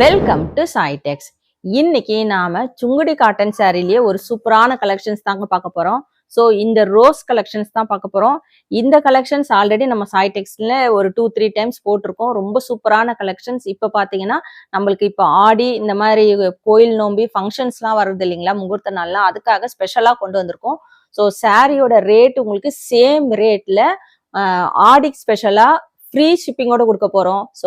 Welcome to சாய்டெக்ஸ் இன்னைக்கு நாம Sungudi cotton சாரிலேயே ஒரு சூப்பரான கலெக்ஷன்ஸ் தாங்க பார்க்க போறோம். ஸோ இந்த ரோஸ் கலெக்ஷன்ஸ் தான் பார்க்க போறோம். இந்த கலெக்ஷன்ஸ் ஆல்ரெடி நம்ம சாய்டெக்ஸ்ல ஒரு டூ த்ரீ டைம்ஸ் போட்டிருக்கோம். ரொம்ப சூப்பரான கலெக்ஷன்ஸ் இப்போ பார்த்தீங்கன்னா நம்மளுக்கு இப்போ ஆடி இந்த மாதிரி கோயில் நோம்பி ஃபங்க்ஷன்ஸ்லாம் வருது இல்லைங்களா? முகூர்த்த நாள்லாம் அதுக்காக ஸ்பெஷலாக கொண்டு வந்திருக்கோம். ஸோ சாரியோட ரேட் உங்களுக்கு சேம் ரேட்ல ஆடிக்கு ஸ்பெஷலாக ஃப்ரீ ஷிப்பிங்கோட கொடுக்க போறோம். ஸோ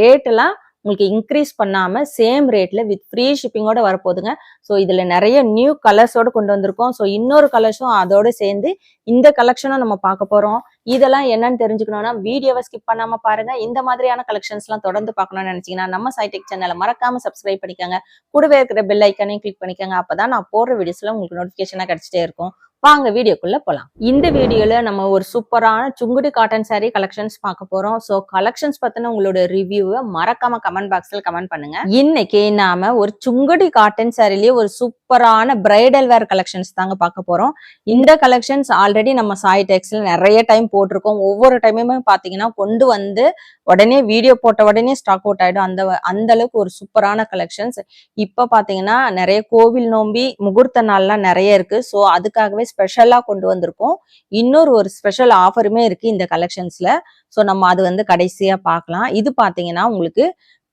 ரேட்டெல்லாம் உங்களுக்கு இன்க்ரீஸ் பண்ணாமல் சேம் ரேட்டில் வித் ஃப்ரீ ஷிப்பிங்கோட வரப்போகுதுங்க. ஸோ இதில் நிறைய நியூ கலர்ஸோட கொண்டு வந்திருக்கோம். ஸோ இன்னொரு கலர்ஸும் அதோடு சேர்ந்து இந்த கலெக்ஷனும் நம்ம பார்க்க போகிறோம் இதெல்லாம் என்னன்னு தெரிஞ்சுக்கணும்னா வீடியோவை ஸ்கிப் பண்ணாமல் பாருங்கள் இந்த மாதிரியான கலெக்ஷன்ஸ்லாம் தொடர்ந்து பார்க்கணும்னு நினச்சிங்கன்னா நம்ம சைடெக் சேனலை மறக்காமல் சப்ஸ்கிரைப் பண்ணிக்கோங்க. கூடவே இருக்கிற பெல் ஐக்கனையும் கிளிக் பண்ணிக்கோங்க. அப்பதான் நான் போடுற வீடியோஸில் உங்களுக்கு நோட்டிஃபிகேஷனாக கிடச்சிட்டே இருக்கும். வாங்க வீடியோக்குள்ள போலாம். இந்த வீடியோல நம்ம ஒரு சூப்பரான சுங்குடி காட்டன் saree கலெக்ஷன்ஸ் பார்க்க போறோம். ஸோ கலெக்ஷன்ஸ் பத்தின உங்களோட ரிவ்யூவை மறக்காம கமெண்ட் பாக்ஸ்ல கமெண்ட் பண்ணுங்க. இன்னைக்கு நாம ஒரு சுங்குடி காட்டன் சாரிலேயே ஒரு சூப்பரான பிரைடல் வேர் கலெக்ஷன்ஸ் தாங்க பார்க்க போறோம். இந்த கலெக்ஷன்ஸ் ஆல்ரெடி நம்ம சாய் டெக்ஸ்ல நிறைய டைம் போட்டிருக்கோம். ஒவ்வொரு டைமுமே பாத்தீங்கன்னா கொண்டு வந்து உடனே வீடியோ போட்ட உடனே ஸ்டாக் அவுட் ஆயிடும். அந்த அந்த அளவுக்கு ஒரு சூப்பரான கலெக்ஷன்ஸ் இப்ப பாத்தீங்கன்னா நிறைய கோவில் நோம்பி முகூர்த்த நாள்லாம் நிறைய இருக்கு. ஸோ அதுக்காகவே ஸ்பெஷலாக கொண்டு வந்திருக்கோம். இன்னொரு ஒரு ஸ்பெஷல் ஆஃபருமே இருக்குது இந்த கலெக்ஷன்ஸில் ஸோ நம்ம அது வந்து கடைசியாக பார்க்கலாம். இது பார்த்தீங்கன்னா உங்களுக்கு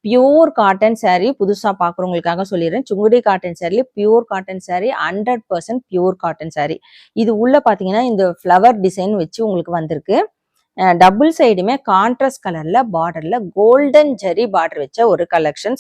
பியூர் காட்டன் சேரீ புதுசாக பார்க்குறவங்களுக்காக சொல்லிடுறேன். Sungudi cotton சாரில pure cotton sari hundred percent pure cotton sari இது உள்ளே பார்த்தீங்கன்னா இந்த ஃப்ளவர் டிசைன் வச்சு உங்களுக்கு வந்திருக்கு. டபுள் சைடுமே கான்ட்ராஸ்ட் கலரில் பார்டரில் கோல்டன் ஜெரி பார்டர் வச்ச ஒரு கலெக்ஷன்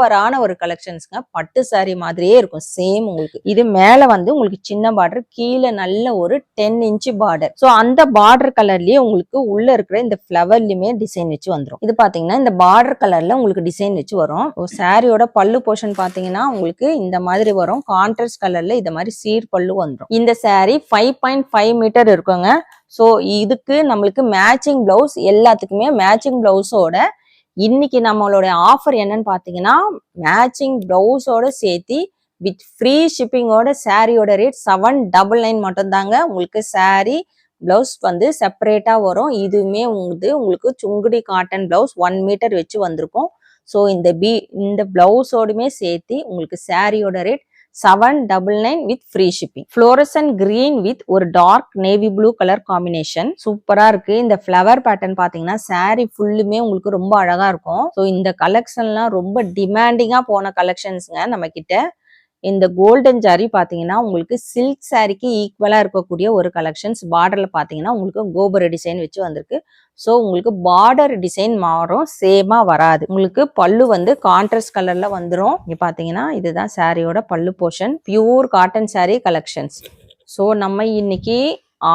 சூப்பரான ஒரு கலெக்ஷன்ஸ்ங்க. பட்டு saree மாதிரியே இருக்கும். சேம் உங்களுக்கு. இது மேல வந்து உங்களுக்கு சின்ன பார்டர் கீழே நல்ல ஒரு டென் இன்ச் பார்டர் ஸோ அந்த பார்டர் கலர்லயே உங்களுக்கு உள்ள இருக்கிற இந்த ஃப்ளவர்லயுமே டிசைன் வச்சு வந்துடும் இது பாத்தீங்கன்னா இந்த பார்டர் கலர்ல உங்களுக்கு டிசைன் வச்சு வரும். சாரியோட பல்லு போர்ஷன் பாத்தீங்கன்னா உங்களுக்கு இந்த மாதிரி வரும். கான்ட்ராஸ்ட் கலர்ல இந்த மாதிரி சீர் பல்லு வந்துடும் இந்த sari five point five metre இருக்குங்க. ஸோ இதுக்கு நம்மளுக்கு மேட்சிங் பிளவுஸ் எல்லாத்துக்குமே மேட்சிங் பிளவுஸோட இன்னைக்கு நம்மளுடைய ஆஃபர் என்னன்னு பார்த்தீங்கன்னா மேட்சிங் ப்ளவுஸோட சேர்த்து வித் ஃப்ரீ ஷிப்பிங்கோட சாரியோட ரேட் செவன் டபுள் நைன் மட்டும்தாங்க. உங்களுக்கு சாரி பிளவுஸ் வந்து செப்பரேட்டாக வரும். இதுவுமே வந்து உங்களுக்கு Sungudi cotton blouse one meter வச்சு வந்திருக்கும். ஸோ இந்த பி இந்த பிளவுஸோடுமே சேர்த்து உங்களுக்கு சாரியோட rate seven double nine with free shipping fluorescent green with ஒரு dark navy blue colour combination சூப்பரா இருக்கு. இந்த ஃப்ளவர் பேட்டர்ன் பாத்தீங்கன்னா சாரி ஃபுல்லுமே உங்களுக்கு ரொம்ப அழகா இருக்கும். ஸோ இந்த கலெக்ஷன்லாம் ரொம்ப டிமாண்டிங்கா போன கலெக்ஷன்ஸ்ங்க நம்ம கிட்ட இந்த கோல்டன் ஜாரி பார்த்தீங்கன்னா உங்களுக்கு சில்க் சாரிக்கு ஈக்குவலாக இருக்கக்கூடிய ஒரு கலெக்ஷன்ஸ் பார்டரில் பார்த்தீங்கன்னா உங்களுக்கு கோபுர டிசைன் வச்சு வந்திருக்கு. ஸோ உங்களுக்கு பார்டர் டிசைன் மாறும் சேமாக வராது. உங்களுக்கு பல்லு வந்து கான்ட்ராஸ்ட் கலரில் வந்துடும் இங்கே பார்த்தீங்கன்னா இதுதான் சாரியோட பல்லு portion pure cotton sari collections so நம்ம இன்னைக்கு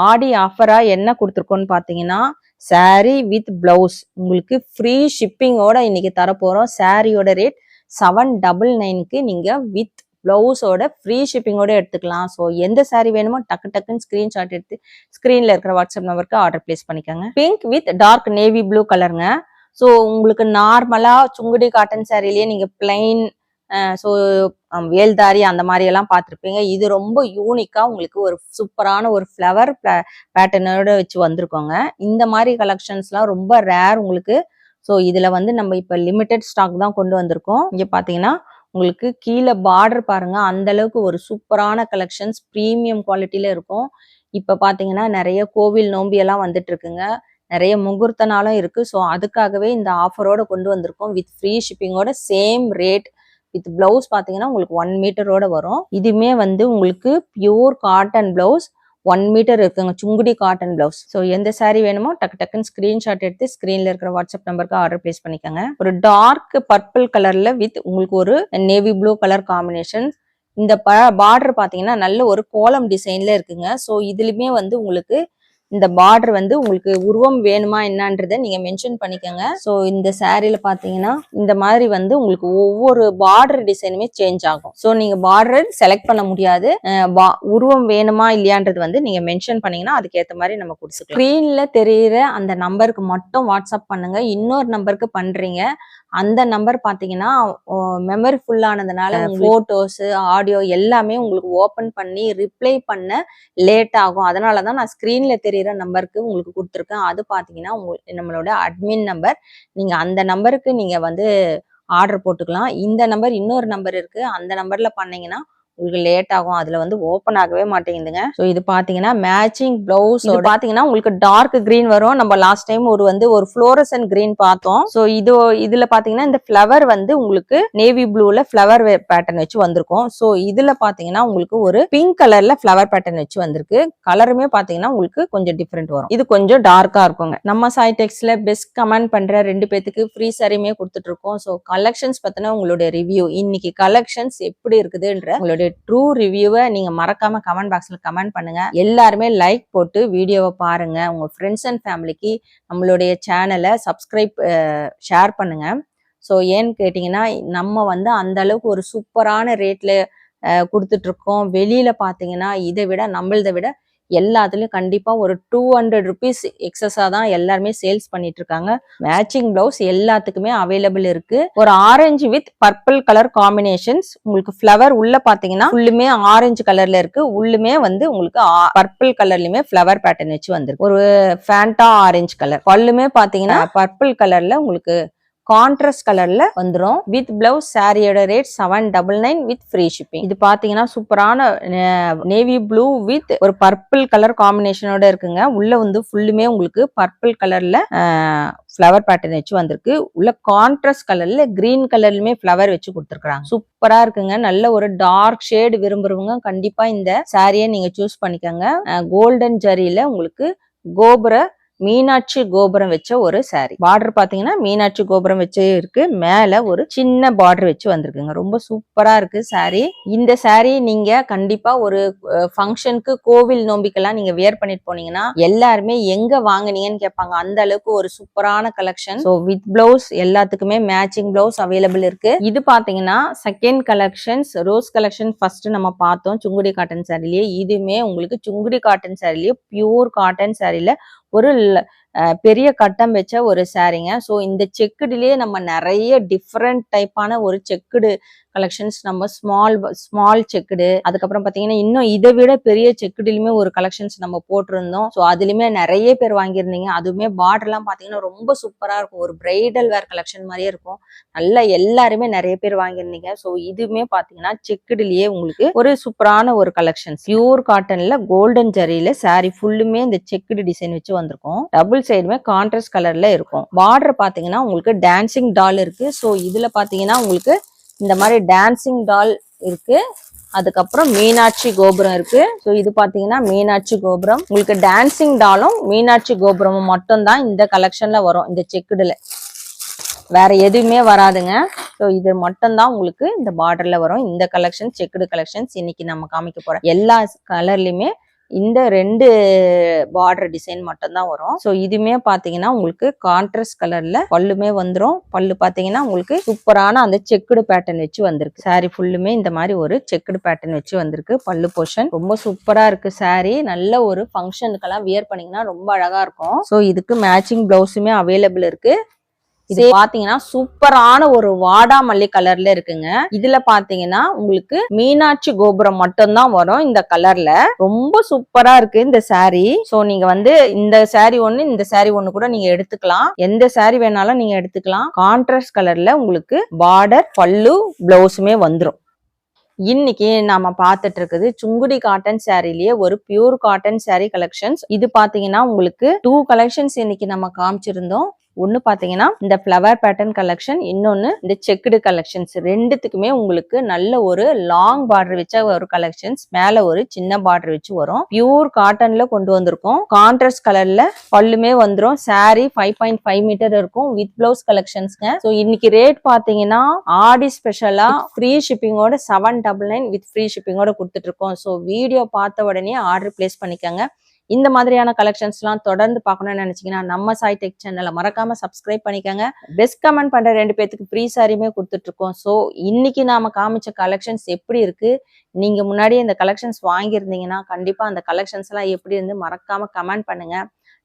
ஆடி ஆஃபராக என்ன கொடுத்துருக்கோம்னு பார்த்தீங்கன்னா சாரி வித் பிளவுஸ் உங்களுக்கு ஃப்ரீ ஷிப்பிங்கோட இன்னைக்கு தரப்போகிறோம் சாரியோட ரேட் செவன் டபுள் நைனுக்கு நீங்கள் வித் ப்ளவுஸோட ஃப்ரீ ஷிப்பிங்கோட எடுத்துக்கலாம். ஸோ எந்த saree வேணுமோ டக்கு டக்குன்னு ஸ்கிரீன்ஷாட் எடுத்து ஸ்க்ரீனில் இருக்கிற வாட்ஸ்அப் நம்பருக்கு ஆர்டர் பிளேஸ் பண்ணிக்கோங்க. Pink with dark navy blue கலருங்க ஸோ உங்களுக்கு நார்மலாக சுங்குடி காட்டன் சாரிலேயே நீங்கள் பிளைன் ஸோ வேல்தாரி அந்த மாதிரி எல்லாம் பார்த்துருப்பீங்க. இது ரொம்ப யூனிக்காக உங்களுக்கு ஒரு சூப்பரான ஒரு ஃப்ளவர் பேட்டர்னோட வச்சு வந்திருக்கோங்க. இந்த மாதிரி கலெக்ஷன்ஸ்லாம் ரொம்ப ரேர் உங்களுக்கு. ஸோ இதில் வந்து நம்ம இப்போ லிமிட்டெட் ஸ்டாக் தான் கொண்டு வந்திருக்கோம். இங்கே பார்த்தீங்கன்னா உங்களுக்கு கீழே பார்டர் பாருங்க. அந்த அளவுக்கு ஒரு சூப்பரான கலெக்ஷன்ஸ் ப்ரீமியம் குவாலிட்டியில இருக்கும். இப்போ பார்த்தீங்கன்னா நிறைய கோவில் நோம்பியெல்லாம் வந்துட்டு இருக்குங்க நிறைய முகூர்த்த நாளும் இருக்கு. ஸோ அதுக்காகவே இந்த ஆஃபரோட கொண்டு வந்திருக்கோம். வித் ஃப்ரீ ஷிப்பிங்கோட சேம் ரேட் வித் பிளவுஸ் பார்த்தீங்கன்னா உங்களுக்கு ஒன் மீட்டரோட வரும். இதுவுமே வந்து உங்களுக்கு pure cotton blouse one metre இருக்குங்க சுங்குடி காட்டன் பிளவுஸ் ஸோ எந்த சாரீ வேணுமோ டக்கு டக்குன்னு ஸ்கிரீன்ஷாட் எடுத்து ஸ்க்ரீனில் இருக்கிற வாட்ஸ்அப் நம்பருக்கு ஆர்டர் பிளேஸ் பண்ணிக்கோங்க. ஒரு டார்க் பர்பிள் கலர்ல வித் உங்களுக்கு ஒரு நேவி ப்ளூ கலர் காம்பினேஷன் இந்த பார்டர் பாத்தீங்கன்னா நல்ல ஒரு கோலம் டிசைன்ல இருக்குங்க. ஸோ இதுலையுமே வந்து உங்களுக்கு இந்த பார்டர் வந்து உங்களுக்கு உருவம் வேணுமா என்னன்றதை நீங்க மென்ஷன் பண்ணிக்கோங்க. ஸோ இந்த சாரீல பாத்தீங்கன்னா இந்த மாதிரி வந்து உங்களுக்கு ஒவ்வொரு பார்டர் டிசைனுமே சேஞ்ச் ஆகும். ஸோ நீங்க பார்டர் செலக்ட் பண்ண முடியாது. உருவம் வேணுமா இல்லையான்றது வந்து நீங்க மென்ஷன் பண்ணீங்கன்னா அதுக்கேற்ற மாதிரி நம்ம கொடுத்துக்கலாம். ஸ்க்ரீன்ல தெரியிற அந்த நம்பருக்கு மட்டும் வாட்ஸ்அப் பண்ணுங்க. இன்னொரு நம்பருக்கு பண்றீங்க. அந்த நம்பர் பாத்தீங்கன்னா மெமரி ஃபுல்லானதுனால போட்டோஸ் ஆடியோ எல்லாமே உங்களுக்கு ஓபன் பண்ணி ரிப்ளை பண்ண லேட் ஆகும். அதனால தான் நான் ஸ்க்ரீன்ல தெரியிற நம்பருக்கு உங்களுக்கு கொடுத்துருக்கேன். அது பார்த்தீங்கன்னா உங்களுக்கு நம்மளோட அட்மின் நம்பர் நீங்க அந்த நம்பருக்கு நீங்க வந்து ஆர்டர் போட்டுக்கலாம். இந்த நம்பர் இன்னொரு நம்பர் இருக்கு. அந்த நம்பர்ல பண்ணீங்கன்னா உங்களுக்கு லேட் ஆகும். அதுல வந்து ஓப்பன் ஆகவே மாட்டேங்குதுங்க. ஸோ இது பாத்தீங்கன்னா மேட்சிங் பிளவுஸ் பாத்தீங்கன்னா உங்களுக்கு டார்க் கிரீன் வரும். நம்ம லாஸ்ட் டைம் ஒரு வந்து ஒரு ஃப்ளோரசன் கிரீன் பார்த்தோம். ஸோ இது இதுல பாத்தீங்கன்னா இந்த ஃப்ளவர் வந்து உங்களுக்கு நேவி ப்ளூல ஃப்ளவர் பேட்டர்ன் வச்சு வந்திருக்கும். ஸோ இதுல பாத்தீங்கன்னா உங்களுக்கு ஒரு பிங்க் கலர்ல ஃப்ளவர் பேட்டர்ன் வச்சு வந்திருக்கு. கலருமே பாத்தீங்கன்னா உங்களுக்கு கொஞ்சம் டிஃப்ரெண்ட் வரும். இது கொஞ்சம் டார்க்கா இருக்குங்க. நம்ம சாய்டெக்ஸ்ல பெஸ்ட் கமெண்ட் பண்ற ரெண்டு பேத்துக்கு ஃப்ரீ சரியுமே கொடுத்துட்டு இருக்கோம். ஸோ கலெக்ஷன்ஸ் பத்தின உங்களுடைய ரிவ்யூ இன்னைக்கு கலெக்ஷன்ஸ் எப்படி இருக்குதுன்ற உங்களுடைய ட்ரூ ரிவ்யூவை நீங்கள் மறக்காமல் கமெண்ட் பாக்ஸில் கமெண்ட் பண்ணுங்கள் எல்லாருமே லைக் போட்டு வீடியோவை பாருங்கள் உங்கள் ஃப்ரெண்ட்ஸ் அண்ட் ஃபேமிலிக்கு நம்மளுடைய சேனலை சப்ஸ்கிரைப் ஷேர் பண்ணுங்கள் ஸோ ஏன்னு கேட்டிங்கன்னா நம்ம வந்து அந்த அளவுக்கு ஒரு சூப்பரான ரேட்டில் கொடுத்துட்ருக்கோம் வெளியில் பார்த்தீங்கன்னா இதை விட நம்மளதை விட எல்லாத்துலயும் கண்டிப்பா ஒரு டூ ஹண்ட்ரட் ருபீஸ் எக்ஸஸா தான் எல்லாருமே சேல்ஸ் பண்ணிட்டு இருக்காங்க. மேட்சிங் பிளவுஸ் எல்லாத்துக்குமே அவைலபிள் இருக்கு. ஒரு orange with purple colour combinations உங்களுக்கு ஃப்ளவர் உள்ள பாத்தீங்கன்னா ஃபுல்லுமே ஆரஞ்சு கலர்ல இருக்கு. உள்ளுமே வந்து உங்களுக்கு பர்பிள் கலர்லயுமே ஃப்ளவர் பேட்டர்ன் வச்சு வந்திருக்கு. ஒரு ஃபேண்டா ஆரஞ்சு கலர் பல்லுமே பாத்தீங்கன்னா பர்பிள் கலர்ல உங்களுக்கு கான்ட்ராஸ்ட் கலர்ல வந்துடும் வித் பிளவுஸ் சாரியோட rate seven double nine with free shipping இது பாத்தீங்கன்னா சூப்பரான நேவி ப்ளூ வித் ஒரு பர்பிள் கலர் காம்பினேஷனோட இருக்குங்க. உள்ள வந்து ஃபுல்லுமே உங்களுக்கு பர்பிள் கலர்ல ஃப்ளவர் பேட்டர்ன் வச்சு வந்திருக்கு. உள்ள கான்ட்ராஸ்ட் கலர்ல கிரீன் கலர்லயுமே ஃப்ளவர் வச்சு கொடுத்துருக்காங்க சூப்பரா இருக்குங்க. நல்ல ஒரு டார்க் ஷேடு விரும்புறவங்க கண்டிப்பா இந்த சாரியை நீங்க சூஸ் பண்ணிக்கோங்க. கோல்டன் ஜரியில உங்களுக்கு கோபுர மீனாட்சி கோபுரம் வச்ச ஒரு சாரி பார்டர் பாத்தீங்கன்னா மீனாட்சி கோபுரம் வச்சு இருக்கு. மேல ஒரு சின்ன பார்டர் வச்சு வந்திருக்குங்க. ரொம்ப சூப்பரா இருக்கு சாரி இந்த சாரி நீங்க கண்டிப்பா ஒரு ஃபங்க்ஷனுக்கு கோவில் நோம்பிக்கெல்லாம் நீங்க வியர் பண்ணிட்டு போனீங்கன்னா எல்லாருமே எங்க வாங்குனீங்கன்னு கேட்பாங்க. அந்த அளவுக்கு ஒரு சூப்பரான கலெக்ஷன் ஸோ வித் பிளவுஸ் எல்லாத்துக்குமே மேட்சிங் பிளவுஸ் அவைலபிள் இருக்கு. இது பாத்தீங்கன்னா second collections rose collection first நம்ம பார்த்தோம். சுங்குடி காட்டன் சாரிலேயே இதுவுமே உங்களுக்கு சுங்குடி காட்டன் சாரிலேயே பியூர் காட்டன் சாரியில ஒரு பெரிய கட்டம் வச்ச ஒரு சாரீங்க ஸோ இந்த செக்குடுலயே நம்ம நிறைய டிஃப்ரெண்ட் டைப்பான ஒரு செக்குடு கலெக்ஷன்ஸ் நம்ம ஸ்மால் ஸ்மால் செக்குடு அதுக்கப்புறம் பார்த்தீங்கன்னா இன்னும் இதை விட பெரிய செக்குடுலையுமே ஒரு கலெக்ஷன்ஸ் நம்ம போட்டிருந்தோம். ஸோ அதுலயுமே நிறைய பேர் வாங்கியிருந்தீங்க. அதுவுமே பார்டர்லாம் பார்த்தீங்கன்னா ரொம்ப சூப்பராக இருக்கும். ஒரு பிரைடல் வேர் கலெக்ஷன் மாதிரியே இருக்கும். நல்லா எல்லாருமே நிறைய பேர் வாங்கியிருந்தீங்க. ஸோ இதுவுமே பார்த்தீங்கன்னா செக்குடிலேயே உங்களுக்கு ஒரு சூப்பரான ஒரு கலெக்ஷன் பியூர் காட்டன்ல கோல்டன் ஜரியில சாரி ஃபுல்லுமே இந்த செக்குடு டிசைன் வச்சு வந்திருக்கும். டபுள் சைடுமே கான்ட்ராஸ்ட் கலர்ல இருக்கும். பார்டர் பாத்தீங்கன்னா உங்களுக்கு டான்சிங் டால் இருக்கு. ஸோ இதுல பாத்தீங்கன்னா உங்களுக்கு இந்த மாதிரி டான்சிங் டால் இருக்கு. அதுக்கப்புறம் மீனாட்சி கோபுரம் இருக்கு. ஸோ இது பாத்தீங்கன்னா மீனாட்சி கோபுரம். உங்களுக்கு டான்சிங் டாலும் மீனாட்சி கோபுரமும் மட்டும்தான் இந்த கலெக்ஷன்ல வரும். இந்த செக்குடுல. வேற எதுவுமே வராதுங்க. ஸோ இது மட்டும்தான் உங்களுக்கு இந்த பார்டர்ல வரும். இந்த கலெக்ஷன் செக்குடு கலெக்ஷன்ஸ் இன்னைக்கு நம்ம காமிக்க போறோம். எல்லா கலர்லயுமே இந்த ரெண்டு பார்டர் டிசைன் மட்டும்தான் வரும். ஸோ இதுவுமே பார்த்தீங்கன்னா உங்களுக்கு கான்ட்ரஸ்ட் கலர்ல பல்லுமே வந்துடும் பல்லு பார்த்தீங்கன்னா உங்களுக்கு சூப்பரான அந்த செக்குடு பேட்டர்ன் வச்சு வந்திருக்கு. சாரி ஃபுல்லுமே இந்த மாதிரி ஒரு செக்குடு பேட்டர்ன் வச்சு வந்திருக்கு. பல்லு போர்ஷன் ரொம்ப சூப்பராக இருக்கு. சாரி நல்ல ஒரு ஃபங்க்ஷனுக்கெல்லாம் வியர் பண்ணீங்கன்னா ரொம்ப அழகாக இருக்கும். ஸோ இதுக்கு மேட்சிங் ப்ளவுஸுமே அவைலபிள் இருக்குது இது பாத்தீங்கன்னா சூப்பரான ஒரு வாடாமல்லி கலர்ல இருக்குங்க. இதுல பாத்தீங்கன்னா உங்களுக்கு மீனாட்சி கோபுரம் மட்டும்தான் வரும் இந்த கலர்ல. ரொம்ப சூப்பரா இருக்கு இந்த saree. சோ நீங்க வந்து இந்த saree ஒண்ணு இந்த saree ஒண்ணு கூட நீங்க எடுத்துக்கலாம். எந்த saree வேணாலும் நீங்க எடுத்துக்கலாம். கான்ட்ராஸ்ட் கலர்ல உங்களுக்கு பார்டர் பல்லு பிளவுஸுமே வந்துரும். இன்னைக்கு நாம பார்த்துட்டு இருக்குது சுங்குடி காட்டன் சாரிலேயே ஒரு பியூர் காட்டன் saree கலெக்ஷன்ஸ் இது பாத்தீங்கன்னா உங்களுக்கு டூ கலெக்ஷன்ஸ் இன்னைக்கு நம்ம காமிச்சிருந்தோம். ஒன்னு பாத்தீங்கன்னா இந்த ஃப்ளவர் பேட்டர்ன் கலெக்ஷன் இன்னொன்னு இந்த செக்குடு கலெக்ஷன்ஸ் ரெண்டுத்துக்குமே உங்களுக்கு நல்ல ஒரு லாங் பார்டர் வச்ச ஒரு கலெக்ஷன்ஸ் மேல ஒரு சின்ன பார்டர் வச்சு வரும். பியூர் காட்டன்ல கொண்டு வந்திருக்கோம். கான்ட்ராஸ்ட் கலர்ல பல்லுமே வந்துரும். Sari five point five metre இருக்கும். வித் பிளவுஸ் கலெக்ஷன்ஸ்ங்க ஸோ இன்னைக்கு ரேட் பாத்தீங்கன்னா ஆடி ஸ்பெஷலா free ஷிப்பிங்கோட seven double nine with free ஷிப்பிங்கோட கொடுத்துட்டு இருக்கோம். ஸோ வீடியோ பார்த்த உடனே ஆர்டர் பிளேஸ் பண்ணிக்கோங்க. இந்த மாதிரியான கலெக்ஷன்ஸ்லாம் தொடர்ந்து பார்க்கணும்னு நினைச்சீங்கன்னா நம்ம சாய் டெக் சேனலை மறக்காம சப்ஸ்கிரைப் பண்ணிக்கோங்க. பெஸ்ட் கமெண்ட் பண்ற ரெண்டு பேத்துக்கு ஃப்ரீ சாரியுமே கொடுத்துட்டு இருக்கோம் ஸோ இன்னைக்கு நாம காமிச்ச கலெக்ஷன்ஸ் எப்படி இருக்கு? நீங்க முன்னாடியே இந்த கலெக்ஷன்ஸ் வாங்கியிருந்தீங்கன்னா கண்டிப்பா அந்த கலெக்ஷன்ஸ் எல்லாம் எப்படி இருந்து மறக்காம கமெண்ட் பண்ணுங்க.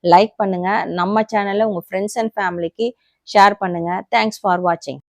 லைக் பண்ணுங்க. நம்ம சேனலை உங்க ஃப்ரெண்ட்ஸ் அண்ட் ஃபேமிலிக்கு ஷேர் பண்ணுங்க. தேங்க்ஸ் ஃபார் வாட்சிங்